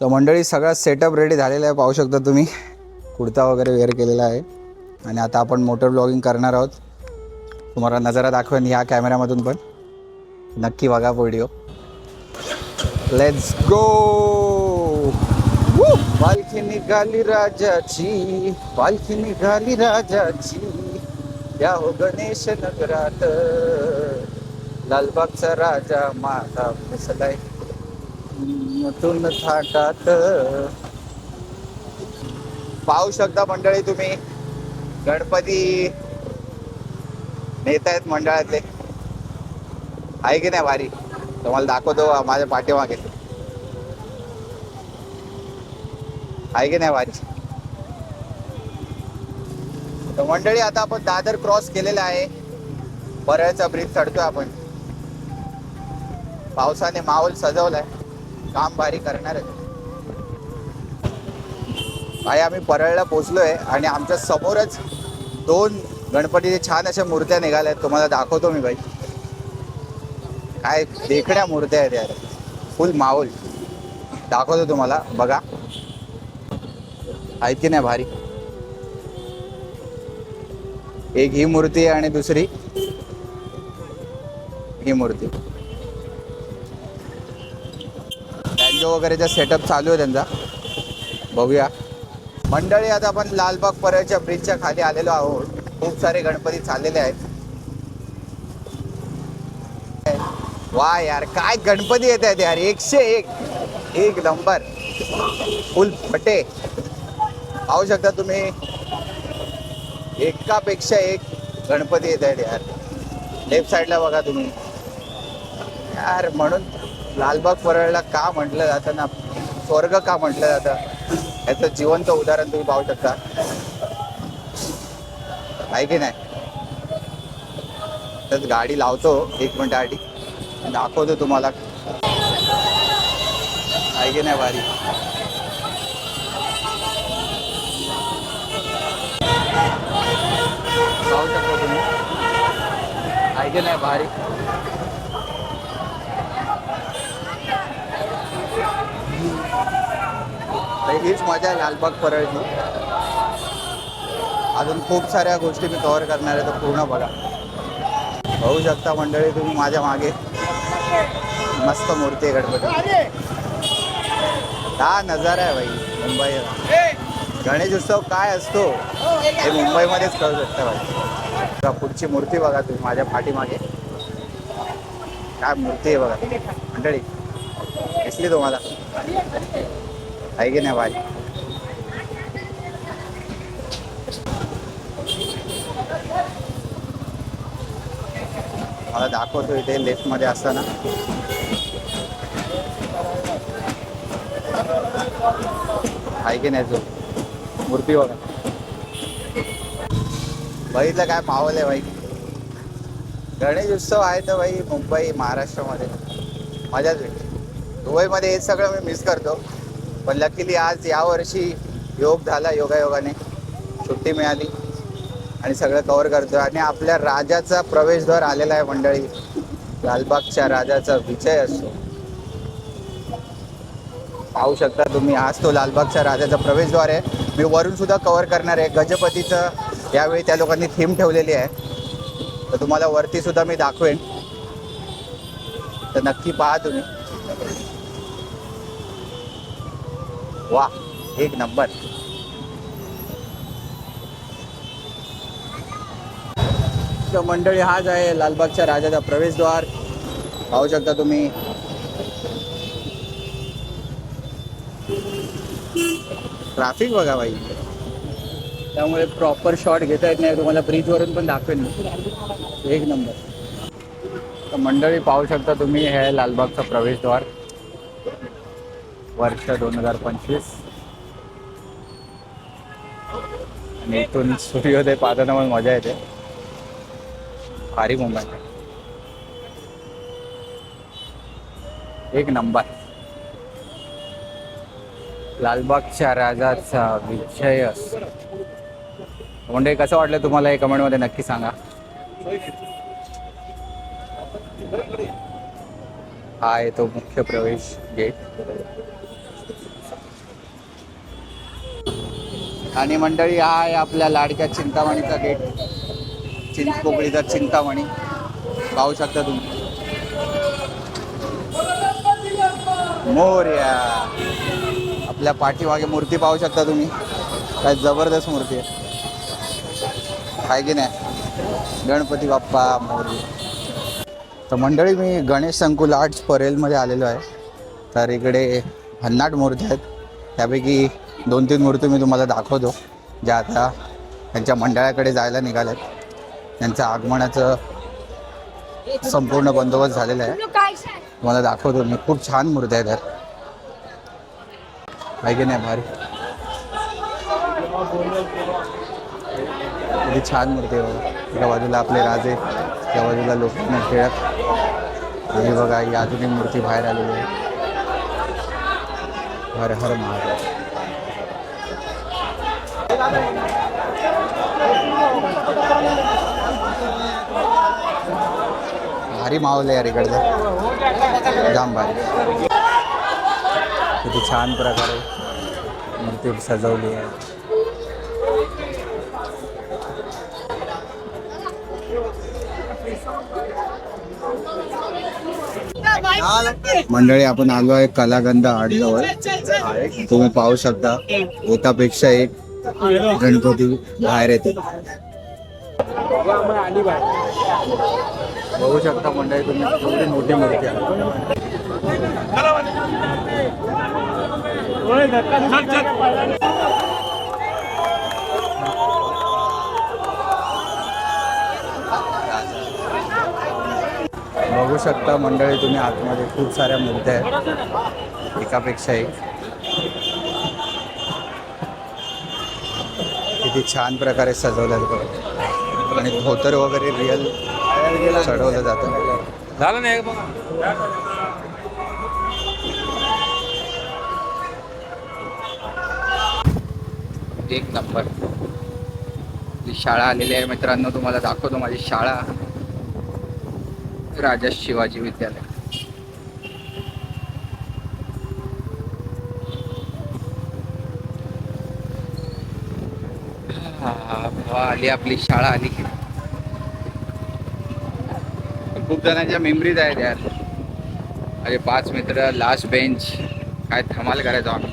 तर मंडळी सगळा सेटअप रेडी झालेला आहे पाहू शकता तुम्ही. कुर्ता वगैरे वेअर केलेला आहे. आणि आता आपण मोटर ब्लॉगिंग करणार आहोत. तुम्हाला नजारा दाखवेन ह्या कॅमेऱ्यामधून पण. नक्की बघा व्हिडिओ लेट्स गो पालखी निघाली राजाची. पालखी निघाली राजाची. या हो गणेश नगरात. लालबागचा राजा माझा बसलाय नतून थाटात. पाहू शकता मंडळी तुम्ही गणपती नेत आहेत मंडळातले. आहे की नाही भारी तुम्हाला दाखवतो माझ्या पाठीमागे. आहे की नाही भारी तर मंडळी आता आपण दादर क्रॉस केलेला आहे. परळचा ब्रिज चढतोय आपण. पावसाने माहोल सजवलाय. काम भारी करणार आहे भाई आम्ही परळला पोचलोय आणि आमच्या समोरच दोन गणपतीचे छान अशा मूर्त्या निघाल्या आहेत. तुम्हाला दाखवतो मी भाई काय देखण्या मूर्त्या आहेत यार. फुल माहोल. दाखवतो तुम्हाला. बघा. आहेत की नाही भारी? एक ही मूर्ती आहे आणि दुसरी ही मूर्ती. बँजो वगैरेचा सेटअप चालू आहे त्यांचा. बघूया. मंडळी आता आपण लालबाग परळच्या ब्रिजच्या खाली आलेलो आहोत. खूप सारे गणपती चाललेले आहेत. वा यार काय गणपती येत आहेत यार. एकशे एक. एक नंबर. फुल फटे. पाहू शकता तुम्ही? एकापेक्षा एक गणपती येत आहेत यार. लेफ्ट साईडला बघा तुम्ही. यार म्हणून लालबाग परळला का म्हटलं जातं ना स्वर्ग का म्हटलं जातं याचं जिवंत उदाहरण तुम्ही पाहू शकता. आहे की नाही? तर गाडी लावतो एक मिनिटासाठी दाखवतो तुम्हाला. आहे की नाही भारी पाहू शकता तुम्ही. आहे की नाही भारी तर हीच मजा आहे लालबाग परळची. अजून खूप साऱ्या गोष्टी मी कव्हर करणार आहे तर पूर्ण बघा. होऊ शकता मंडळी तुम्ही माझ्या मागे. मस्त मूर्ती आहे गणपती. हा नजारा आहे भाई मुंबई गणेश उत्सव काय असतो हे मुंबईमध्येच कळू शकता भाई. पुढची मूर्ती बघा तुम्ही माझ्या पाठीमागे. काय मूर्ती आहे बघा. मंडळी दिसली तुम्हाला? आहे की नाही भाई मला दाखवतो इथे लेफ्टमध्ये असताना. आहे की नाही जो मूर्ती बघा. बघितलं काय माहोल आहे भाई गणेश उत्सव आहे तर भाई मुंबई महाराष्ट्रामध्ये. मजाच भेटते दुबईमध्ये हे सगळं मी मिस करतो. पण लकीली आज यावर्षी योग झाला योगायोगाने. सुट्टी मिळाली आणि सगळं कवर करतो आणि आपल्या राजाचा प्रवेशद्वार आलेला आहे मंडळी. लालबागच्या राजाचा विजय असतो. पाहू शकता तुम्ही आज तो लालबागच्या राजाचा प्रवेशद्वार आहे. मी वरून सुद्धा कव्हर करणार आहे. गजपतीचं यावेळी त्या लोकांनी थीम ठेवलेली आहे. तर तुम्हाला वरती सुद्धा मी दाखवेन. तर नक्की पहा तुम्ही. वा एक नंबर. तर मंडळी हाच आहे लालबागच्या राजाचा प्रवेशद्वार. पाहू शकता तुम्ही. ट्रॅफिक बघा भाई त्यामुळे प्रॉपर शॉट घेता येत नाही तुम्हाला ब्रिजवरून पण दाखवेल एक नंबर. तर मंडळी पाहू शकता तुम्ही हे लालबागचा प्रवेशद्वार. वर्ष दोन हजार पंचवीस. आणि इथून सूर्योदय पाहताना पण मजा येते. भारी मुंबई एक नंबर. लालबागच्या राजाचा विजय म्हणजे कसं वाटलं तुम्हाला हे कमेंटमध्ये नक्की सांगा. हा आहे तो मुख्य प्रवेश गेट आणि मंडळी हा आहे आपल्या लाडक्या चिंतामणीचा गेट. चिंचपोकळीचा चिंतामणी. पाहू शकता तुम्ही. मोर्या. आपल्या पाठीमागे मूर्ती पाहू शकता तुम्ही. काय जबरदस्त मूर्ती आहे. आहे की नाही? गणपती बाप्पा मोर्या. तर मंडळी मी गणेश संकुल आर्ट्स परेलमध्ये आलेलो आहे. तर इकडे भन्नाट मूर्ती आहेत. त्यापैकी दोन तीन मूर्ती मी तुम्हाला दाखवतो ज्या आता त्यांच्या मंडळाकडे जायला निघाल्यात. त्यांचं आगमनाचं संपूर्ण बंदोबस्त झालेला आहे. तुम्हाला दाखवतो मी. खूप छान मूर्ती आहेत आहे की नाही भारी? किती छान मूर्ती आहे बघा. एका बाजूला आपले राजे त्या बाजूला लोकांना खेळत. आणि बघा ही अजून एक मूर्ती बाहेर आलेली आहे. हर हर महाराज भारी माहोल आहे यार इकडचं. जाम भारी. किती छान प्रकारे मूर्ती सजवली आहे. मंडळी आपण आलो आहे कलागंध आडजवळ तुम्ही पाहू शकता. एकापेक्षा एक गणपती बाहेर येते. बघू शकता मंडळी तुम्ही एवढी मोठी मूर्ती आहे. बघू शकता मंडळी तुम्ही आतमध्ये खूप साऱ्या मूर्त्या आहेत. एकापेक्षा एक. किती छान प्रकारे सजवल्यात बघ. आणि धोतर वगैरे रिअल चढवलं जातं. झालं नाही एक नंबर. ही शाळा आलेली आहे मित्रांनो तुम्हाला दाखवतो माझी शाळा. राजा शिवाजी विद्यालय. हा, भावा आली आपली शाळा आली. खूप जणांच्या मेमरीज आहेत यार. अरे पाच मित्र लास्ट बेंच काय धमाल करायचो आम्ही.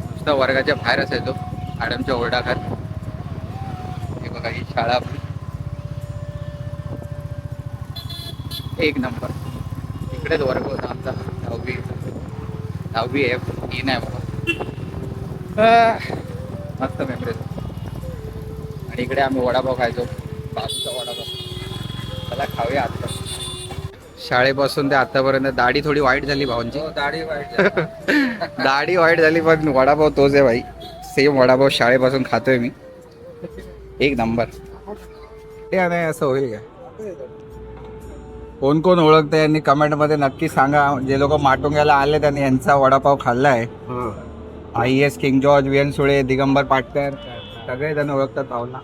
नुसतं वर्गाच्या बाहेर असायचो मॅडमच्या ओरडाखात हे बघा ही शाळा. आपली एक नंबर. इकडेच वर्ग होता आमचा. दहावी. दहावी एफ ई e नाही बाबा. मस्त मेमरीज आणि इकडे आम्ही वडापाव खायचो. बाजूचा वडापाव. त्याला खाऊया आता. शाळेपासून ते आतापर्यंत दाढी थोडी वाईट झाली भाऊंची. दाढी वाईट दाढी वाईट झाली पण वडापाव तोच आहे भाई. सेम वडापाव शाळेपासून खातोय मी. एक नंबर. ते नाही असं होईल का कोण कोण ओळखतं यांनी कमेंटमध्ये नक्की सांगा. जे लोक माटुंग्याला आले त्यांनी यांचा vada pav खाल्लाय I S King George V N Sule Digambar Patkar सगळे जण ओळखतात पाहुला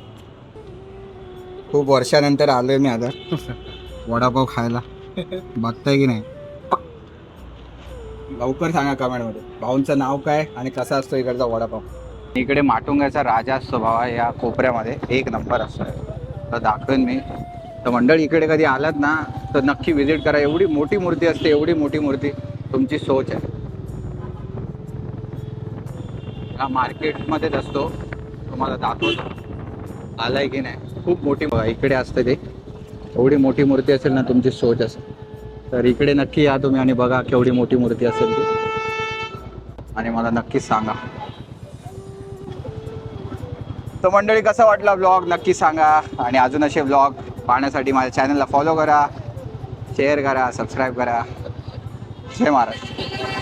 खूप वर्षानंतर आलोय मी आता वडापाव खायला. बघताय की नाही? लवकर सांगा कमेंटमध्ये भाऊंचं नाव काय आणि कसा असतो इकडचा वडापाव? इकडे माटुंग्याचा राजा असतो भावा या कोपऱ्यामध्ये. एक नंबर असतो. तर दाखवेन मी. तर मंडळ इकडे कधी आलात ना तर नक्की व्हिजिट करा. एवढी मोठी मूर्ती असते एवढी मोठी मूर्ती. तुमची सोच आहे. हा मार्केटमध्येच असतो. तुम्हाला दाखवतो. आलाय की नाही? खूप मोठी बघा इकडे असते ते. एवढी मोठी मूर्ती असेल ना तुमची सोच असेल. तर इकडे नक्की या तुम्ही आणि बघा केवढी मोठी मूर्ती असेल ती. आणि मला नक्कीच सांगा. तर मंडळी कसा वाटला ब्लॉग नक्की सांगा. आणि अजून असे ब्लॉग पाहण्यासाठी माझ्या चॅनलला फॉलो करा. शेअर करा सबस्क्राईब करा. जय महाराष्ट्र